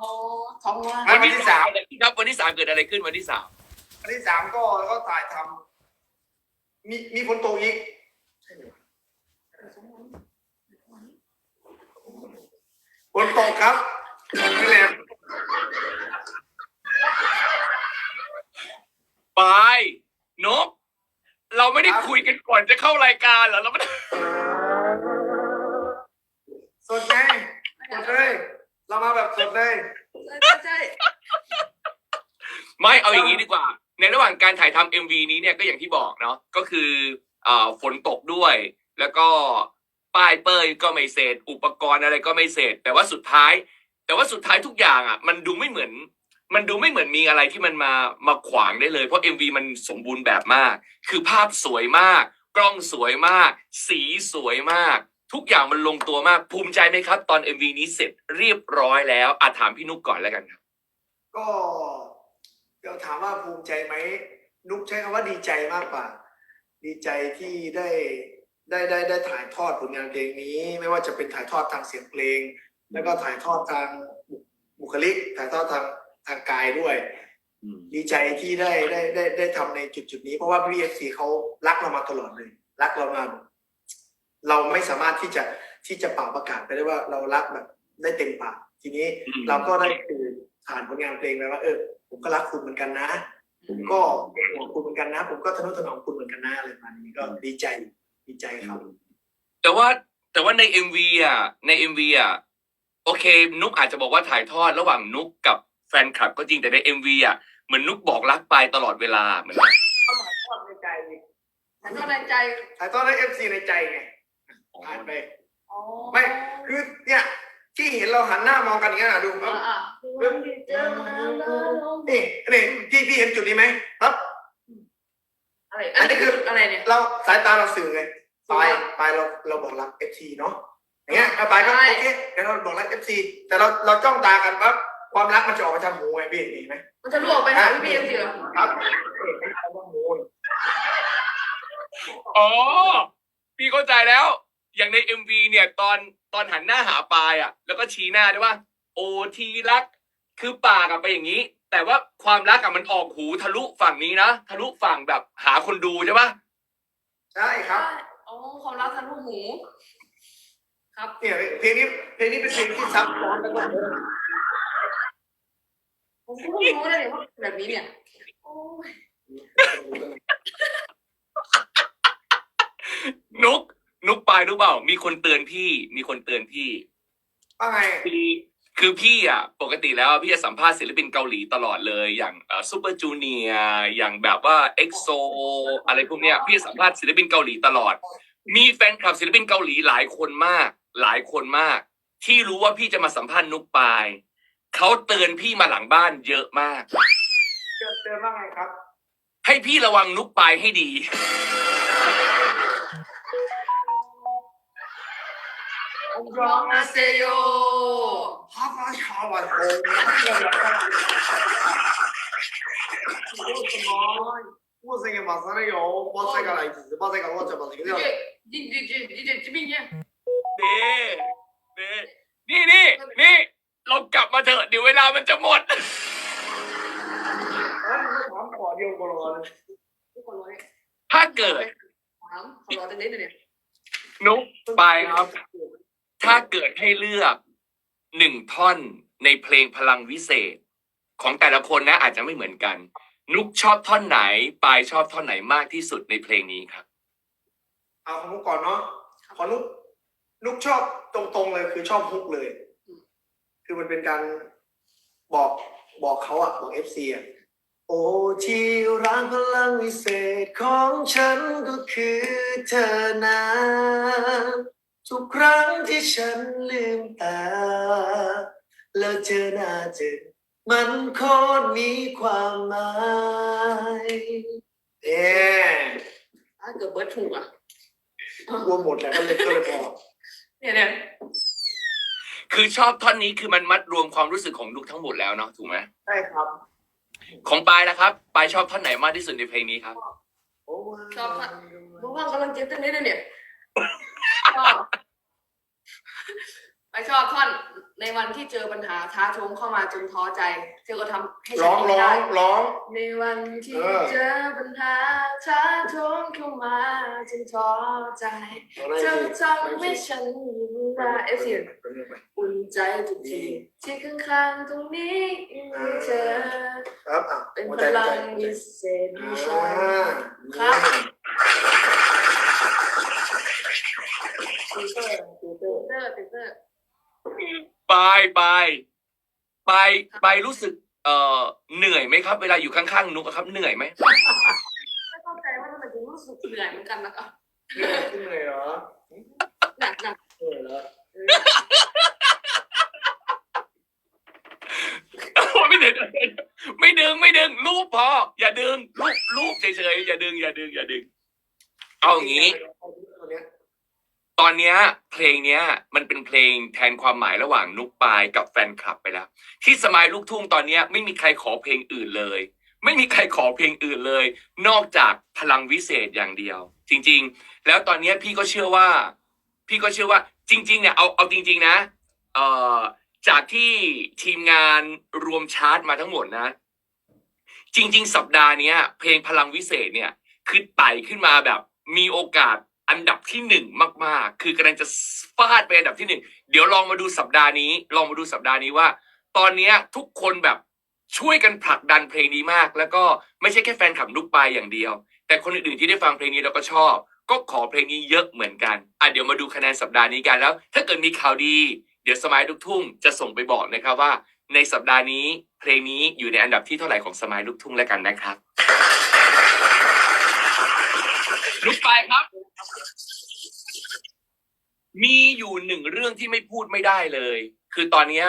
ท้องว่าวันที่สาม ครับวันที่สามเกิดอะไรขึ้นวันที่สามวันที่สามก็ก็ถ่ายทำมีมีฝนตกอีกใช่ไหมวะฝนตกครับนี่แหละปายนกเราไม่ได้คุยกันก่อนจะเข้ารายการเหรอเราไม่ได้ สดไงสดเลย เรามาแบบสดเลย ใช่ใช่ไม่เอาอย่างนี้ดีกว่า ในระหว่างการถ่ายทำ MV นี้เนี่ยก็อย่างที่บอกเนาะก็คือเอ่อฝนตกด้วย แล้วก็ป้ายเป้ยก็ไม่เสร็จอุปกรณ์อะไรก็ไม่เสร็จ แต่ว่าสุดท้าย แต่ว่าสุดท้ายทุกอย่างอะ มันดูไม่เหมือน มันดูไม่เหมือนมีอะไรที่มันมามาขวางได้เลย เพราะ MV มันสมบูรณ์แบบมาก คือภาพสวยมาก กล้องสวยมาก สีสวยมาก ทุกอย่างมันลงตัวมากภูมิใจไหมครับ ตอน MV นี้เสร็จเรียบร้อยแล้วอาถามพี่นุกก่อนแล้วกันครับก็เดี๋ยวถามว่าภูมิใจไหมนุกใช้คำว่าดีใจมากกว่า ดีใจที่ได้ได้ได้ได้ถ่ายทอดผลงานเพลงนี้ ไม่ว่าจะเป็นถ่ายทอดทางเสียงเพลง แล้วก็ถ่ายทอดทางบุคลิก ถ่ายทอดทางทางกายด้วยดีใจที่ได้ได้ได้ได้ทำในจุดจุดนี้ เพราะว่าพี่เอฟซีเขารักเรามาตลอดเลย รักเรามา เราไม่สามารถที่จะที่จะเป่าประกาศไปได้ว่าเรารักแบบได้เต็มปากทีนี้อืมเราก็ได้คือผ่านผลงานเพลงไปว่าเออผมก็รักคุณเหมือนกันนะ ผมก็เป็นห่วงคุณเหมือนกันนะ ผมก็ทนุถนอมคุณเหมือนกันนะอะไรประมาณนี้ก็ดีใจดีใจครับ แต่ว่าแต่ว่าใน MV อะใน MV อะโอเค นุกอาจจะบอกว่าถ่ายทอดระหว่างนุกกับแฟนคลับก็จริงแต่ใน MV อะเหมือนนุกบอกรักไปตลอดเวลาเหมือนเขาถ่ายทอดในใจฉันก็ในใจถ่ายทอดในเอฟซีในใจไง ผ่านไป อ๋อไม่ คือเนี่ยที่เห็นเราหันหน้ามองกันอย่างนี้ยนะดูคอ่ารับอ่าคือวันที่เจอมาแล้วนี่นี่พี่พี่เห็นจุดนี้ไหมครับ อะไรอันนี้คืออะไรเนี่ย เราสายตาเราสื่อไงปลายปลายเราเราบอกรักเอฟซีเนาะอย่างเงี้ยเอาปลายก็ใช่ โอเคเดี๋ยวเราบอกรักเอฟซีแต่เราเราจ้องตากันปั๊บความรักมันจะออกมาทางหูไงพี่เห็นไหมมันจะรั่วออกไปหาพี่พีเอ็มสิเหรอครับเห็นไหมเอาว่าหู อ๋อ พี่เข้าใจแล้ว อย่างใน MV เนี่ยตอนตอนหันหน้าหาปลายอะ แล้วก็ชี้หน้าด้วยว่า โอทีรัก คือปากอะไปอย่างนี้ แต่ว่าความรักอะมันออกหูทะลุฝั่งนี้นะทะลุฝั่งแบบหาคนดูใช่ปะใช่ครับอ๋อความรักทะลุหู ครับเนี่ยเพลงนี้เพลงนี้เป็นเพลงที่ซับซ้อนแล้วก็ผมก็ไม่รู้เลยว่าแบบนี้เนี่ยโอ้ยนุกนุก ปลายรู้เปล่า มีคนเตือนพี่ มีคนเตือนพี่ว่าไงคือคือพี่อะ ปกติแล้วพี่จะสัมภาษณ์ศิลปินเกาหลีตลอดเลย อย่างซูเปอร์จูเนียอย่างแบบว่าเอ็กโซอะไรพวกเนี้ย พี่จะสัมภาษณ์ศิลปินเกาหลีตลอด มีแฟนคลับศิลปินเกาหลีหลายคนมาก หลายคนมาก ที่รู้ว่าพี่จะมาสัมภาษณ์นุกปายเขาเตือนพี่มาหลังบ้านเยอะมากเจอเจอว่าไงครับ ให้พี่ระวังนุกปายให้ดี ร้องอาเซโยฮาฟาชาวันโอ้ยผู้เะเลยโอ้ผู้เสียอะไรผู้เสียงอะไรจะมาสินี่ยดิดิดิดิดิจิมิเนี่ยเด้เดนี่นี่นี่เรากลับมาเถอะเดี๋ยวเวลามันจะหมดถามขอเดียวก็รอเลยถ้าเกิดถามขอรอจะเล่นเนี่ยนุ๊กไปครับ ถ้าเกิดให้เลือกหนึ่งท่อนในเพลงพลังวิเศษ ของแต่ละคนนะอาจจะไม่เหมือนกัน นุกชอบท่อนไหนปายชอบท่อนไหนมากที่สุดในเพลงนี้ครับ เอาของนุกก่อนเนาะขอนุกนุกชอบตรงๆเลยคือชอบฮุกเลย คือมันเป็นการบอกบอกเขาอะบอกเอฟซีอะโอ้ที่ร้านพลังวิเศษของฉันก็คือเธอนะ ทุกครั้งที่ฉันลืมตา แล้วเจอหน้าเธอมันโคตรมีความหมายเอ๊ะถ้าเกิดเบิร์ดถูกอะรวมหมดแล้วก็เลยก็เลยบอกเนี่ยเนี่ยคือชอบท่อนนี้คือมันมัดรวมความรู้สึกของนุกทั้งหมดแล้วเนาะถูกไหมใช่ครับ ของปายนะครับปายชอบท่อนไหนมากที่สุดในเพลงนี้ครับบอกว่ากำลังเจ็บตั้งนี้นะเนี่ย ไม่ชอบท่อนในวันที่เจอปัญหาท้าโถมเข้ามาจนท้อใจ เธอก็ทำให้ฉัร้นองไม่ร้อได้ งร้อง ในวันที่เออ เจอปัญหาท้าโถมเข้ามาจนท้อใจเธอทำให้ฉันได้เอฟซีอุ่นใจทุกทีที่ข้างๆตรงนี้มีเธอ ครับอะเป็นหัวพใจหัวลัใจงวิเศษอ่วิชาาครับ ติวเตอร์ติวเตอร์ติวเตอร์ปายปายปายปายรู้สึก เอ่อเหนื่อยไหมครับ เวลาอยู่ข้างๆนุกอะครับ เหนื่อยไหมไม่เข้าใจว่าทำไมถึงรู้สึกเหนื่อยเหมือนกันนะครับเหนื่อยขึ้นเลยเหรอหนักหนักเหนื่อยเหรอไม่ดึงไม่ดึงไม่ดึงรูปพอ อย่าดึงรูปรูปเฉยๆอย่าดึงอย่าดึงอย่าดึง เอาอย่างนี้ ตอนเนี้ยเพลงเนี้ยมันเป็นเพลงแทนความหมายระหว่างนุกปายกับแฟนคลับไปแล้ว ที่สมายลูกทุ่งตอนเนี้ยไม่มีใครขอเพลงอื่นเลย ไม่มีใครขอเพลงอื่นเลย นอกจากพลังวิเศษอย่างเดียว จริง ๆ แล้วตอนเนี้ยพี่ก็เชื่อว่า พี่ก็เชื่อว่าจริง ๆเนี่ยเอาเอาจริง ๆ นะเอ่อจากที่ทีมงานรวมชาร์ตมาทั้งหมดนะ จริง ๆ สัปดาห์เนี้ย เพลงพลังวิเศษเนี่ยคือไต่ขึ้นมาแบบมีโอกาส อันดับที่หนึ่งมากๆ คือกำลังจะฟาดไปอันดับที่หนึ่งเดี๋ยวลองมาดูสัปดาห์นี้ ลองมาดูสัปดาห์นี้ว่า ตอนนี้ทุกคนแบบช่วยกันผลักดันเพลงนี้มาก แล้วก็ไม่ใช่แค่แฟนคลับนุกปายอย่างเดียว แต่คนอื่นๆที่ได้ฟังเพลงนี้เราก็ชอบ ก็ขอเพลงนี้เยอะเหมือนกันอะเดี๋ยวมาดูคะแนนสัปดาห์นี้กันแล้ว ถ้าเกิดมีข่าวดี เดี๋ยวสมัยลูกทุ่งจะส่งไปบอกนะครับว่า ในสัปดาห์นี้เพลงนี้อยู่ในอันดับที่เท่าไหร่ของสมัยลูกทุ่งแล้วกันนะครับลูกปายครับ มีอยู่หนึ่งเรื่องที่ไม่พูดไม่ได้เลย คือตอนเนี้ย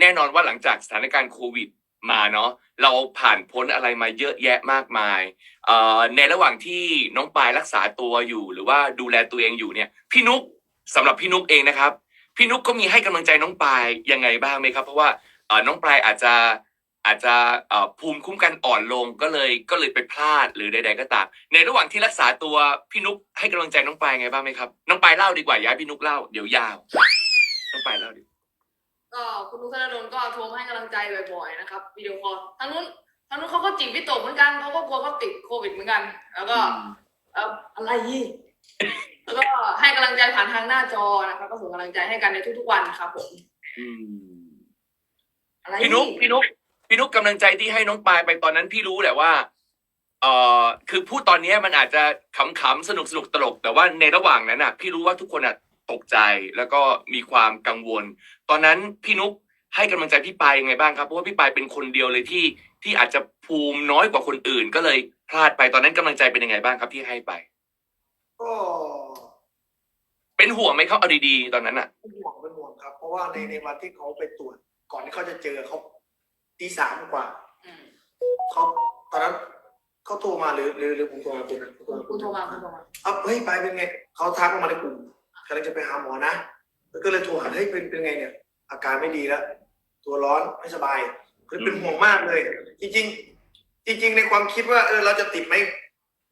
แน่นอนว่าหลังจากสถานการณ์โควิดมาเนาะเราผ่านพ้นอะไรมาเยอะแยะมากมายเอ่อในระหว่างที่น้องปายรักษาตัวอยู่ หรือว่าดูแลตัวเองอยู่เนี่ย พี่นุกสำหรับพี่นุกเองนะครับ พี่นุกก็มีให้กำลังใจน้องปายยังไงบ้างไหมครับ เพราะว่าเอ่อน้องปายอาจจะ อาจจะเอ่อภูมิคุ้มกันอ่อนลงก็เลยก็เลยไปพลาดหรือใด ๆ ก็ตามในระหว่างที่รักษาตัวพี่นุกให้กำลังใจน้องปายไงบ้างไหมครับ น้องปายเล่าดีกว่าอย่าให้พี่นุกเล่าเดี๋ยวยาว น้องปายเล่าดิก็คุณนุกธนดลก็โทรมาให้กำลังใจบ่อยๆนะครับวิดีโอคอลทางนู้นทางนู้นเขาก็จิตวิตกเหมือนกันเขาก็กลัวเขาติดโควิดเหมือนกัน แล้วก็เอ่ออะไรยี่แล้วก็ให้กำลังใจผ่านทางหน้าจอนะครับก็ส่งกำลังใจให้กันในทุกๆวันครับผมอืมอะไรพี่นุกพี่นุก พี่นุกกำลังใจที่ให้น้องปายไปตอนนั้นพี่รู้แหละว่าเอ่อคือพูดตอนเนี้ยมันอาจจะขำๆสนุกสนุกตลก แต่ว่าในระหว่างนั้นน่ะ พี่รู้ว่าทุกคนอะตกใจแล้วก็มีความกังวล ตอนนั้นพี่นุกให้กำลังใจพี่ปายยังไงบ้างครับเพราะว่าพี่ปายเป็นคนเดียวเลยที่ที่อาจจะภูมิน้อยกว่าคนอื่น ก็เลยพลาดไปตอนนั้นกำลังใจเป็นยังไงบ้างครับที่ให้ไป ก็เป็นห่วงไหมครับเอาดีๆตอนนั้นอะเป็นห่วงเป็นห่วงครับ เพราะว่าในในวันที่เขาไปตรวจ ก่อนที่เขาจะเจอเขา ตีสามกว่าอืมเขาตอนนั้นเขาโทรมาหรือหรือหรือผมโทรมาคุณนะผมโทรมาคุณโทรมาคุณโทรมาเอ้าเฮ้ยไปเป็นไงเขาทักมาในกลุ่มกำลังจะไปหาหมอนะก็เลยโทรหาเฮ้ยเป็นเป็นไงเนี่ย อาการไม่ดีแล้ว ตัวร้อนไม่สบายคือเป็นห่วงมากเลย จริง ๆ จริง ๆ ในความคิดว่าเออเราจะติดไหม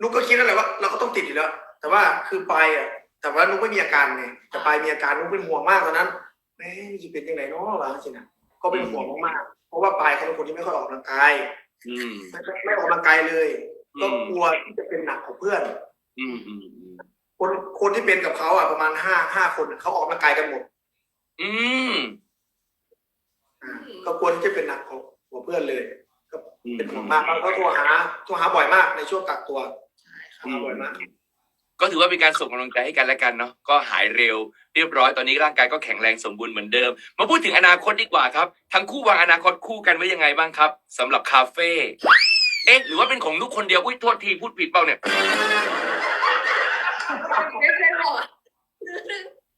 นุกก็คิดแล้วแหละว่าเราก็ต้องติดอยู่แล้ว แต่ว่าคือไปอะ แต่ว่านุกไม่มีอาการไงแต่ไปมีอาการนุกเป็นห่วงมากตอนนั้นแม่จะเป็นยังไงเนาะวะจริงๆนะก็เป็นห่วงมากๆ เพราะว่าปายเขาเป็นคนที่ไม่ค่อยออกกำลังกายอืม ไม่ไม่ออกกำลังกายเลยก็อืมกลัวที่จะเป็นหนักของเพื่อน อืมอืมอืมคนคนที่เป็นกับเขาอะประมาณห้าห้าคนอะเขาออกกำลังกายกันหมดอืมอ่าก็กลัวที่จะเป็นหนักของของเพื่อนเลยก็อืมเป็นห่วงมากแล้วก็โทรหาโทรหาบ่อยมากในช่วงกักตัวใช่คโทรับรหาบ่อยมาก ก็ถือว่าเป็นการส่งกำลังใจให้กันและกันเนาะก็หายเร็วเรียบร้อยตอนนี้ร่างกายก็แข็งแรงสมบูรณ์เหมือนเดิม มาพูดถึงอนาคตดีกว่าครับ ทั้งคู่วางอนาคตคู่กันไว้ยังไงบ้างครับสำหรับคาเฟ่เอ๊ะหรือว่าเป็นของลูกคนเดียวอุ้ยโทษทีพูดผิดเปล่าเนี่ยเด็กเล่นหรอ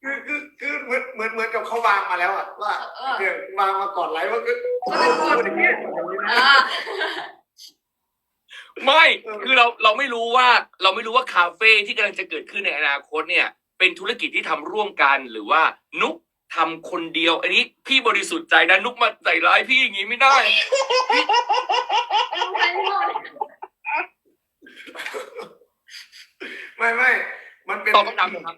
คือคือคือเหมือนเหมือนเหมือนกับเขาวางมาแล้วอะว่าเออเนี่ยวางมาก่อนไลฟ์ว่าก็ก็เป็นคนอย่างนี้อย่างนี้นะอ่า ไม่เออคือเราเราไม่รู้ว่าเราไม่รู้ว่าคาเฟ่ที่กำลังจะเกิดขึ้นในอนาคตเนี่ย เป็นธุรกิจที่ทำร่วมกันหรือว่านุกทำคนเดียว อันนี้พี่บริสุทธิ์ใจนะนุกมาใส่ร้ายพี่อย่างนี้ไม่ได้ ไม่หมดไม่ไม่มันเป็นตอบคำถามหน่อยครับ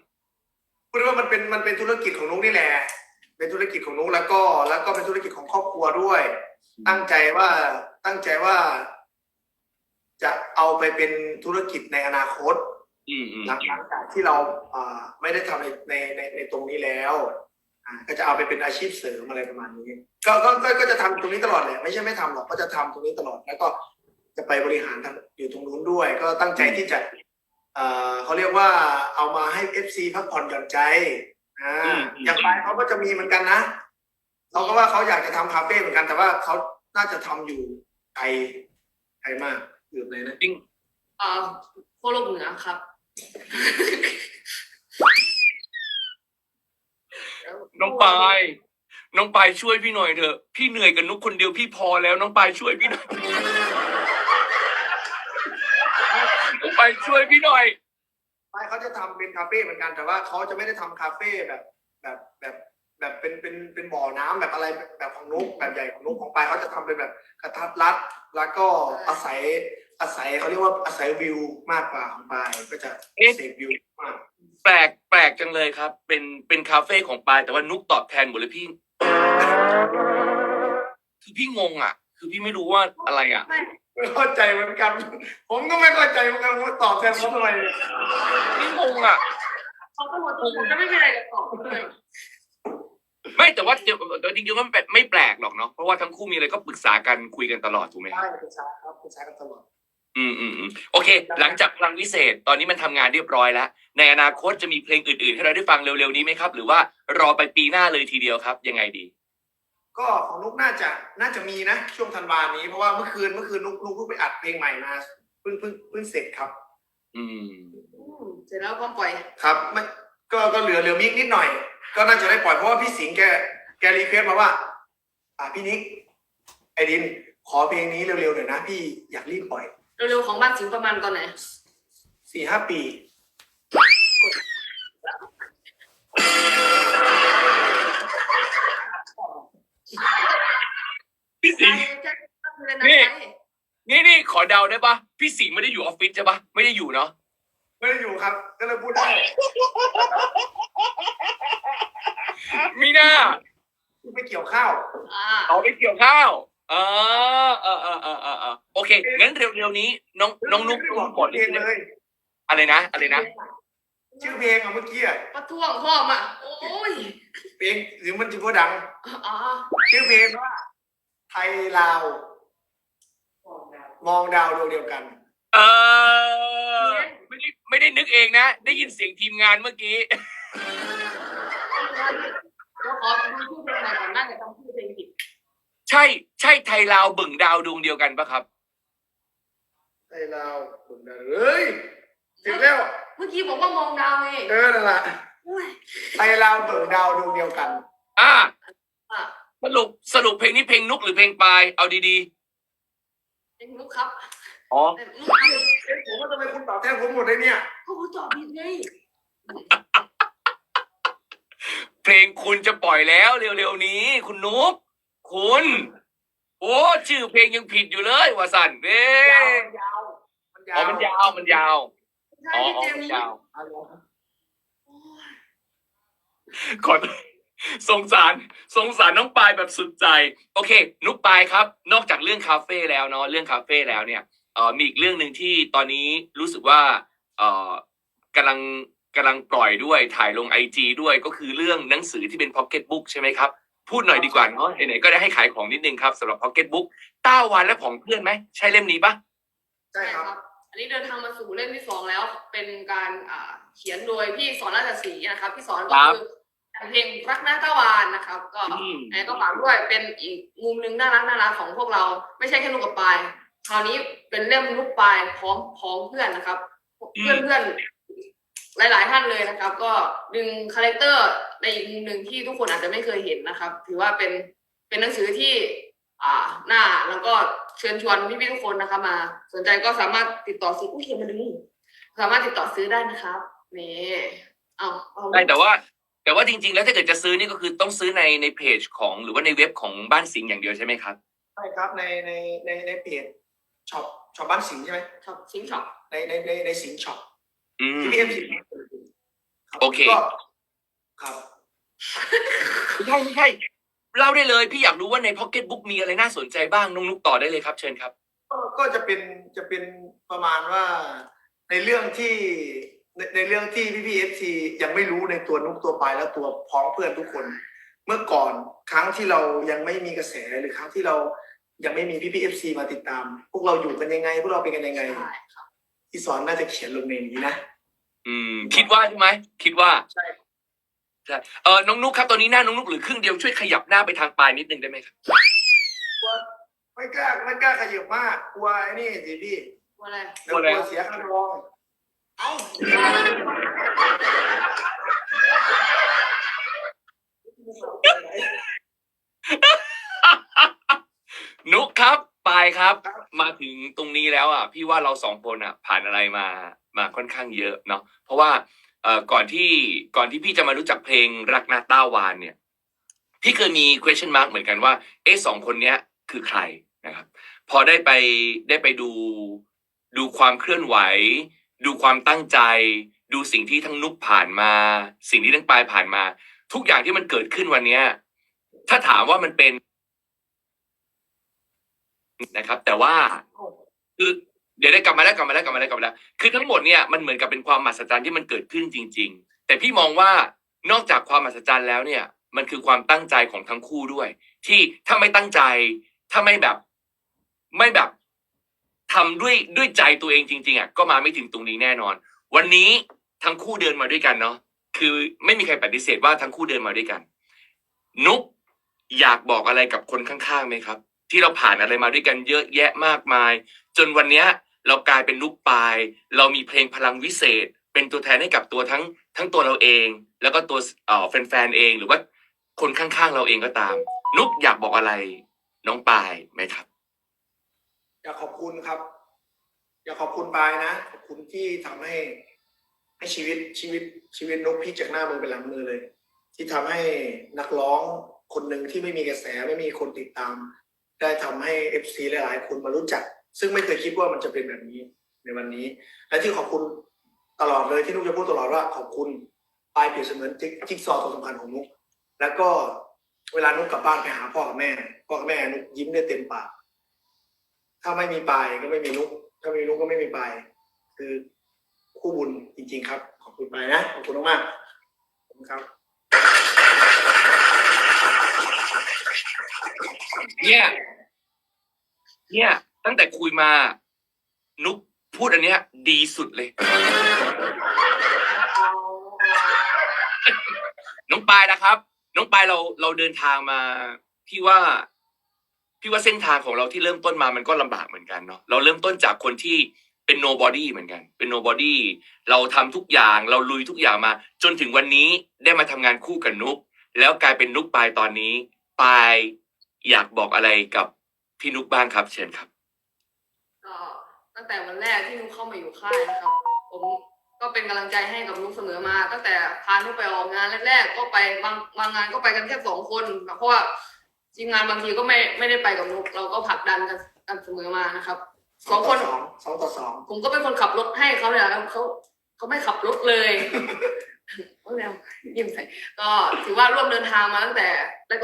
พูดว่ามันเป็นมันเป็นธุรกิจของนุ๊กนี่แหละเป็นธุรกิจของนุกแล้วก็ แล้วก็เป็นธุรกิจของครอบครัวด้วย ตั้งใจว่าตั้งใจว่า จะเอาไปเป็นธุรกิจในอนาคตอืมอืมหลังหลังจากที่เราอ่าไม่ได้ทำในในในในตรงนี้แล้วอ่าก็จะเอาไปเป็นอาชีพเสริมอะไรประมาณนี้ ก็ก็ก็ก็จะทำตรงนี้ตลอดแหละไม่ใช่ไม่ทำหรอกก็จะทำตรงนี้ตลอดแล้วก็จะไปบริหารทางอยู่ตรงนู้นด้วย ก็ตั้งใจที่จะเอ่อเขาเรียกว่าเอามาให้เอฟซีพักผ่อนหย่อนใจอ่าอย่างไปเขาก็จะมีเหมือนกันนะเขาก็ว่าเขาอยากจะทำคาเฟ่เหมือนกันแต่ว่าเขาน่าจะทำอยู่ไกลไกลมาก เกือบเลยนะจริงอ่าโคโลกเหนือครับ น้องปาย น้องปายช่วยพี่หน่อยเถอะ พี่เหนื่อยกับนุกคนเดียวพี่พอแล้วน้องปายช่วยพี่หน่อย น้องปายช่วยพี่หน่อย ไม่เขาจะทำเป็นคาเฟ่เหมือนกันแต่ว่าเขาจะไม่ได้ทำคาเฟ่แบบแบบแบบแบบเป็นเป็นเป็นบ่อน้ำแบบอะไรแบบแบบของนุกแบบใหญ่ของนุกของปลายเขาจะทำเป็นแบบกระทัดรัด แล้วก็อาศัย อาศัยเขาเรียกว่าอาศัยวิวมากกว่าของปลายก็จะเอ๊ะเสพวิวมากแปลกแปลกจังเลยครับ เป็นเป็นคาเฟ่ของปายแต่ว่านุกตอบแทนหมดเลยพี่คือพี่งงอะ คือพี่ไม่รู้ว่าอะไรอะไม่ไม่เข้าใจเหมือนกัน ผมก็ไม่เข้าใจเหมือนกันว่าตอบแทนเขาทำไมเนี่ยพี่งงอะเขาก็หมดทุกคนจะไม่มีอะไรจะตอบเลยไม่แต่ว่าเดี๋ยวแต่จริงๆก็ไม่ไม่แปลกหรอกเนาะเพราะว่าทั้งคู่มีอะไรก็ปรึกษากันคุยกันตลอดถูกไหมครับใช่ปรึกษาครับปรึกษากันตลอด อืมอืมอืมโอเค หลังจากพลังวิเศษตอนนี้มันทำงานเรียบร้อยแล้ว ในอนาคตจะมีเพลงอื่นๆ ให้เราได้ฟังเร็วๆนี้ไหมครับ หรือว่ารอไปปีหน้าเลยทีเดียวครับ ยังไงดี ก็ของนุกน่าจะน่าจะมีนะช่วงธันวานี้เพราะว่าเมื่อคืนเมื่อคืนนุกนุกเพิ่งไปอัดเพลงใหม่มาเพิ่งเพิ่งเพิ่งเสร็จครับ อืม อืมเสร็จแล้วก็ปล่อย ครับไม่ก็ก็เหลือเหลือมิกนิดหน่อย ก็น่าจะได้ปล่อยเพราะว่าพี่สิงห์แกแกรีเควสต์มาว่า อ่าพี่นิกไอดิน ขอเพลงนี้เร็วๆหน่อยนะพี่อยากรีบปล่อย เร็วๆของบ้านสิงห์ประมาณตอนไหนสี่ห้าปี พี่สิงห์ นี่ นี่นี่ขอเดาได้ปะพี่สิงห์ไม่ได้อยู่ออฟฟิศใช่ปะไม่ได้อยู่เนาะไม่ได้อยู่ครับ ก็เลยพูดได้มีหน้าไม่เกี่ยวข้าว อ่าเอาไปเกี่ยวข้าว เออเออเออเออเออเออโอเคงั้นเร็วๆนี้ น้องน้องนุ๊กไม่น้บอองกก่อนเพลงเลย อะไรนะอะไรนะ ชื่อเพลงอะเมื่อกี้อะประท้วงพ่อมาโอ้ยเพลงหรือมันจะพูดดังอ่าชื่อเพลงว่าไทยลาว มองดาวดวงเดียวกัน เออไม่ได้ไม่ได้นึกเองนะ ได้ยินเสียงทีมงานเมื่อกี้ เราขอดูชื่อเพลงหน่อยก่อนน่าจะจำชื่อเพลงผิด ใช่ใช่ไทยลาวเบิ่งดาวดวงเดียวกันปะครับไทยลาวดวงดาวเฮ้ยถึงแล้วเมื่อกี้บอกว่ามองดาวเองเออนั่นแหละโอ้ยไทยลาวเบิ่งดาวดวงเดียวกันอ่า อะสรุปสรุปเพลงนี้เพลงนุกหรือเพลงปลาย เอาดีเพลงลูกครับๆ อ๋อ แต่ลูกครับเอ้ยผมว่าทำไมคุณตอบแทนผมหมดเลยเนี่ยเขาก็ตอบผิดไงเพลงคุณจะปล่อยแล้วเร็วๆนี้ คุณนุก คุณ โอ้ชื่อเพลงยังผิดอยู่เลยว่าสันเด้ยาวมันยาวอ๋อมันยาวมันยาวใช่อ๋อพี่อ๋อเจมมันส์ยาวเอาเหรอโอ้ยขอสงสารสงสารน้องปายแบบสุดใจ โอเค นุกปายครับ นอกจากเรื่องคาเฟ่แล้วเนาะเรื่องคาเฟ่แล้วเนี่ยเอ่อมีอีกเรื่องหนึ่งที่ตอนนี้รู้สึกว่าเอ่อกำลังกำลังปล่อยด้วยถ่ายลงไอจด้วยก็คือเรื่องหนังสือที่เป็นพ็อกเก็ตบุ๊กใช่ไหมครับ พูดหน่อยดีกว่าเนาะไหนๆก็ได้ให้ขายของนิดนึงครับสำหรับพ็อกเก็ตบุ๊กต้าวันและผองเพื่อนไหม ใช่เล่มนี้ปะใช่ครับ อันนี้เดินทางมาสู่เล่มที่สองแล้ว เป็นการอ่าเขียนโดยพี่สอนราชสีห์นะครับ พี่สอนก็คือแต่งเพลงรักหน้าตะวานนะครับ ก็อืมอันนี้ก็ฝากด้วยเป็นอีกมุมหนึ่งน่ารักน่ารักของพวกเรา ไม่ใช่แค่ลูกกับปลายคราวนี้เป็นเล่มลูกปลายพร้อมพร้อมเพื่อนนะครับ เพื่อนเพื่อน หลาย ๆ ท่านเลยนะครับ ก็ดึงคาแรคเตอร์ในอีกมุมหนึ่งที่ทุกคนอาจจะไม่เคยเห็นนะครับ ถือว่าเป็นเป็นหนังสือที่อ่าหน้าแล้วก็เชิญชวนพี่ๆทุกคนนะคะมา สนใจก็สามารถติดต่อซื้ออุ้ยเขียนมาดึงสามารถติดต่อซื้อได้นะครับนี่เอาเอาใช่แต่ว่า แต่ว่าจริง ๆ แล้วถ้าเกิดจะซื้อนี่ก็คือต้องซื้อในในเพจของหรือว่าในเว็บของบ้านสิงห์อย่างเดียวใช่ไหมครับ ใช่ครับในในในในเพจช็อปช็อปบ้านสิงห์ใช่ไหมช็อปซิงช็อปในในในในสิงห์ช็อป อืม ที่พี่เอ็มสิงห์โอเค ก็ครับ ไม่ใช่ไม่ใช่เล่าได้เลย พี่อยากรู้ว่าในพ็อกเก็ตบุ๊กมีอะไรน่าสนใจบ้างน้องนุกต่อได้เลยครับ เชิญครับ ก็ก็จะเป็นจะเป็นประมาณว่าในเรื่องที่ในในเรื่องที่พี่พีเอฟซียังไม่รู้ในตัวนุกตัวปลายและตัวพ้องเพื่อนทุกคน เมื่อก่อนครั้งที่เรายังไม่มีกระแสหรือครั้งที่เรายังไม่มีพี่พีเอฟซีมาติดตาม พวกเราอยู่กันยังไง พวกเราเป็นกันยังไง ใช่ครั บที่สอนน่าจะเขียนลงในนี้นะ อืม คิดว่าใช่ไหมคิดว่าใช่ ใช่เออน้องนุกครับตอนนี้หน้าน้องนุกเหรือครึ่งเดียวช่วยขยับหน้าไปทางปลายนิดนึงได้ไหมครับกลัวไม่กล้าไม่กล้าขยับมากกลัวไอ้นี่สิพี่ว่าอะไรเดี๋ยวกลัวเสียค่าร้องเอ้านุกครับ ปายครับ มาถึงตรงนี้แล้วอะพี่ว่าเราสองคนอะ ผ่านอะไรมามาค่อนข้างเยอะเนาะเพราะว่าเอ่อก่อนที่ก่อนที่พี่จะมารู้จักเพลงรักนาต้าวานเนี่ย พี่เคยมี question mark เหมือนกันว่า เอ๊ะสองคนเนี้ยคือใครนะครับ พอได้ไปได้ไปดูดูความเคลื่อนไหว ดูความตั้งใจ ดูสิ่งที่ทั้งนุกผ่านมา สิ่งที่ทั้งปายผ่านมา ทุกอย่างที่มันเกิดขึ้นวันเนี้ย ถ้าถามว่ามันเป็น นะครับ แต่ว่าคือเดี๋ยวได้กลับมาแล้วกลับมาแล้วกลับมาแล้วกลับมาแล้วคือทั้งหมดเนี่ยมันเหมือนกับเป็นความมหัศจรรย์ที่มันเกิดขึ้นจริง ๆ แต่พี่มองว่านอกจากความมหัศจรรย์แล้วเนี่ย มันคือความตั้งใจของทั้งคู่ด้วย ที่ถ้าไม่ตั้งใจ ถ้าไม่แบบ ไม่แบบทำด้วยด้วยใจตัวเองจริง ๆอะก็มาไม่ถึงตรงนี้แน่นอน วันนี้ทั้งคู่เดินมาด้วยกันเนาะคือไม่มีใครปฏิเสธว่าทั้งคู่เดินมาด้วยกัน นุกอยากบอกอะไรกับคนข้างๆไหมครับ ที่เราผ่านอะไรมาด้วยกันเยอะแยะมากมาย จนวันเนี้ยเรากลายเป็นนุกปลาย เรามีเพลงพลังวิเศษ เป็นตัวแทนให้กับตัวทั้งทั้งตัวเราเอง แล้วก็ตัวเอ่อแฟนๆเองหรือว่าคนข้างๆเราเองก็ตาม นุกอยากบอกอะไร น้องปายไหมครับอยากขอบคุณครับ อยากขอบคุณปายนะขอบคุณที่ทำให้ ให้ชีวิตชีวิตชีวิตนุกพี่จากหน้ามือเป็นหลังมือเลย ที่ทำให้นักร้องคนหนึ่งที่ไม่มีกระแสไม่มีคนติดตาม ได้ทำให้เอฟซีหลาย ๆ คนมารู้จัก ซึ่งไม่เคยคิดว่ามันจะเป็นแบบนี้ในวันนี้ และที่ขอบคุณตลอดเลยที่นุกจะพูดตลอดว่าขอบคุณปายเปรียบเสมือนจิ๊กจิ๊กซอว์ตัวสำคัญของนุก แล้วก็เวลานุกกลับบ้านไปหาพ่อกับแม่ พ่อกับแม่นุกยิ้มได้เต็มปาก ถ้าไม่มีปายก็ไม่มีนุก ถ้าไม่มีนุกก็ไม่มีปาย คือคู่บุญจริง ๆ ครับ ขอบคุณปายนะ ขอบคุณมากๆขอบคุณครับเนี่ย เนี่ย ตั้งแต่คุยมา นุกพูดอันเนี้ย ดีสุดเลย น้องปายนะครับ น้องปายเราเราเดินทางมา พี่ว่า พี่ว่าเส้นทางของเราที่เริ่มต้นมามันก็ลำบากเหมือนกันเนาะเราเริ่มต้นจากคนที่เป็น nobody เหมือนกัน เป็น nobody เราทำทุกอย่างเราลุยทุกอย่างมา จนถึงวันนี้ได้มาทำงานคู่กับนุก แล้วกลายเป็นนุกปายตอนนี้ ปายอยากบอกอะไรกับ พี่นุกบ้างครับ เชิญครับ ก็ตั้งแต่วันแรกที่นุกเข้ามาอยู่ค่ายนะครับ ผมก็เป็นกำลังใจให้กับนุกเสมอมา ตั้งแต่พานุกไปออกงานแรกๆก็ไปบางบางงานก็ไปกันแค่สองคนเพราะว่าทีมงานบางทีก็ไม่ไม่ได้ไปกับนุกเราก็ผลักดันกันกันเสมอมานะครับสองคนสองสองต่อสองผมก็เป็นคนขับรถให้เขาเลยนะเขาเขาไม่ขับรถเลย โอ้ยแล้วยิ้มใส่ก็ถือว่าร่วมเดินทางมาตั้งแต่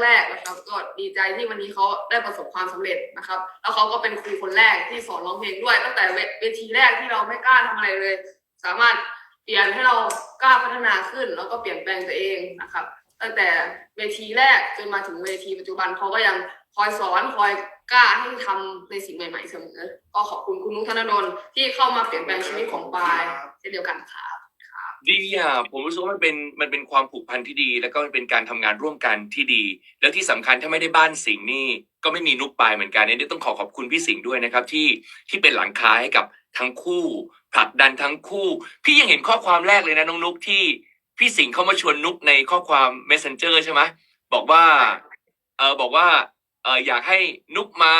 แรก ๆนะครับ ก็ดีใจที่วันนี้เขาได้ประสบความสำเร็จนะครับ แล้วเขาก็เป็นครูคนแรกที่สอนร้องเพลงด้วย ตั้งแต่เวทีแรกที่เราไม่กล้าทำอะไรเลย สามารถเปลี่ยนให้เรากล้าพัฒนาขึ้น แล้วก็เปลี่ยนแปลงตัวเองนะครับ ตั้งแต่เวทีแรกจนมาถึงเวทีปัจจุบันเขาก็ยังคอยสอนคอยกล้าให้ทำในสิ่งใหม่ๆเสมอก็ขอบคุณคุณนุกธนดลที่เข้ามาเปลี่ยนแปลงชีวิตของปายเช่นเดียวกันครับ ดีอะผมรู้สึกว่ามันเป็นมันเป็นความผูกพันที่ดี แล้วก็มันเป็นการทำงานร่วมกันที่ดี แล้วที่สำคัญถ้าไม่ได้บ้านสิงห์นี่ก็ไม่มีนุกปายเหมือนกันเนี่ยต้องขอขอบคุณพี่สิงห์ด้วยนะครับที่ที่เป็นหลังคาให้กับทั้งคู่ผลักดันทั้งคู่ พี่ยังเห็นข้อความแรกเลยนะน้องนุกที่พี่สิงห์เข้ามาชวนนุกในข้อความ messenger ใช่ไหมบอกว่าเออบอกว่าเอออยากให้นุกมา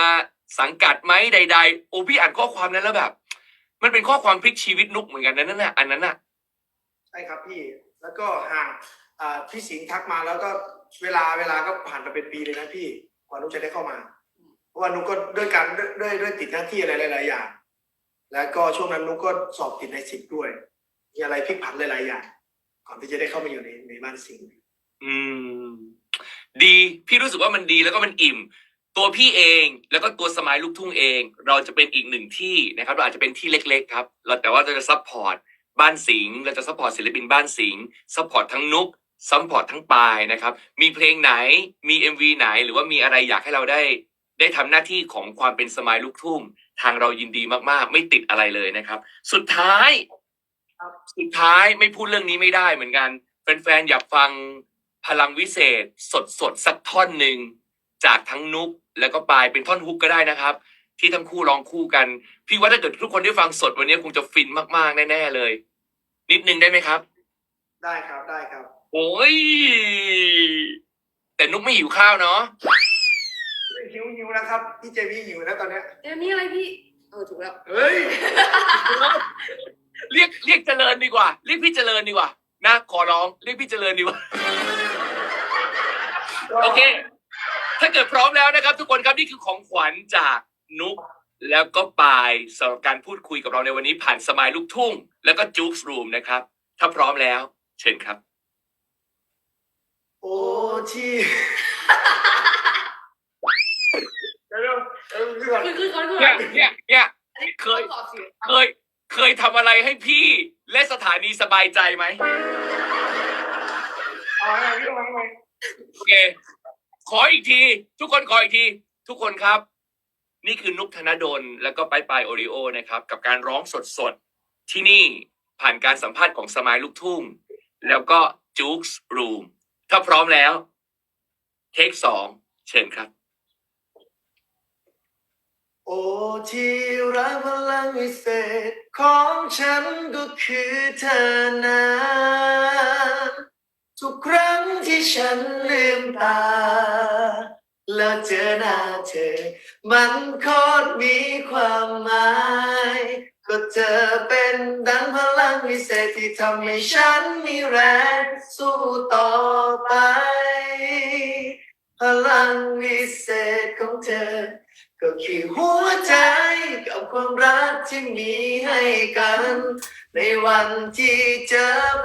สังกัดไหมใด ๆ โอ้พี่อ่านข้อความนั้นแล้วแบบ มันเป็นข้อความพลิกชีวิตนุกเหมือนกันนะนั่นน่ะอันนั้นน่ะ ใช่ครับพี่แล้วก็ห่างพี่สิงห์ทักมาแล้วก็เวลาเวลาก็ผ่านมาเป็นปีเลยนะพี่กว่านุกจะได้เข้ามา เพราะว่านุก็ด้วยการด้วยด้วยติดหน้าที่อะไรหลายๆอย่าง แล้วก็ช่วงนั้นนุกก็สอบติดในสิบด้วย มีอะไรพลิกผันหลายๆอย่างก่อนที่จะได้เข้ามาอยู่ในในบ้านสิงห์อืม ดีพี่รู้สึกว่ามันดีแล้วก็มันอิ่ม ตัวพี่เองแล้วก็ตัวสมัยลูกทุ่งเอง เราจะเป็นอีกหนึ่งที่นะครับเราอาจจะเป็นที่เล็ก ๆ ครับเราแต่ว่าเราจะซัพพอร์ต บ้านสิงห์เราจะซัพพอร์ตศิลปินบ้านสิงห์ซัพพอร์ตทั้งนุกซัพพอร์ตทั้งปายนะครับมีเพลงไหนมี MV ไหนหรือว่ามีอะไรอยากให้เราได้ ได้ทำหน้าที่ของความเป็นสมัยลูกทุ่ง ทางเรายินดีมากๆ ไม่ติดอะไรเลยนะครับ สุดท้ายสุดท้ายไม่พูดเรื่องนี้ไม่ได้เหมือนกันแฟนๆอยากฟังพลังวิเศษสดสดๆสักท่อนหนึ่งจากทั้งนุกแล้วก็ปายเป็นท่อนฮุกก็ได้นะครับ ที่ทั้งคู่ร้องคู่กัน พี่ว่าถ้าเกิดทุกคนได้ฟังสดวันนี้คงจะฟินมากๆแน่ๆเลย นิดนึงได้ไหมครับ ได้ครับได้ครับโอ้ยแต่นุกไม่หิวข้าวเนาะหิวหิวนะครับพี่เจมี่หิวแล้วตอนเนี้ยเดี๋ยวนี้อะไรพี่เออถูกแล้ว เฮ้ยเรียกเรียกเจริญดีกว่า เรียกพี่เจริญดีกว่านะขอร้องเรียกพี่เจริญดีกว่า โอเค ถ้าเกิดพร้อมแล้วนะครับ ทุกคนครับนี่คือของขวัญจาก นุกแล้วก็ปายสำหรับการพูดคุยกับเราในวันนี้ผ่านสมายลูกทุ่ง แล้วก็จู๊กส์รูมนะครับ ถ้าพร้อมแล้ว เชิญครับ โอ้ที่เดี๋ยวเดี๋ยวเออพี่ก่อนคือคือเขาคือเนี่ยเนี่ยเนี่ยเคยตอบเสียงเคย เคยทำอะไรให้พี่และสถานีสบายใจไหม เอาไงพี่ต้องไงโอเค ขออีกที ทุกคนขออีกที ทุกคนครับ นี่คือนุกธนดลแล้วก็ไปายปโอริโอนะครับ กับการร้องสดๆ ที่นี่ผ่านการสัมภาษณ์ของสมายลูกทุ่ง แล้วก็จู๊กส์รูมถ้าพร้อมแล้ว เทคสองเชิญครับ โอ้ที่รักพลังวิเศษของฉันก็คือเธอนะทุกครั้งที่ฉันลืมตา แล้วเจอหน้าเธอ มันโคตรมีความหมาย ก็เธอเป็นดังพลังวิเศษที่ทำให้ฉันมีแรงสู้ต่อไป พลังวิเศษของเธอ ก็คือหัวใจกับความรักที่มีให้กัน ในวันที่เจอ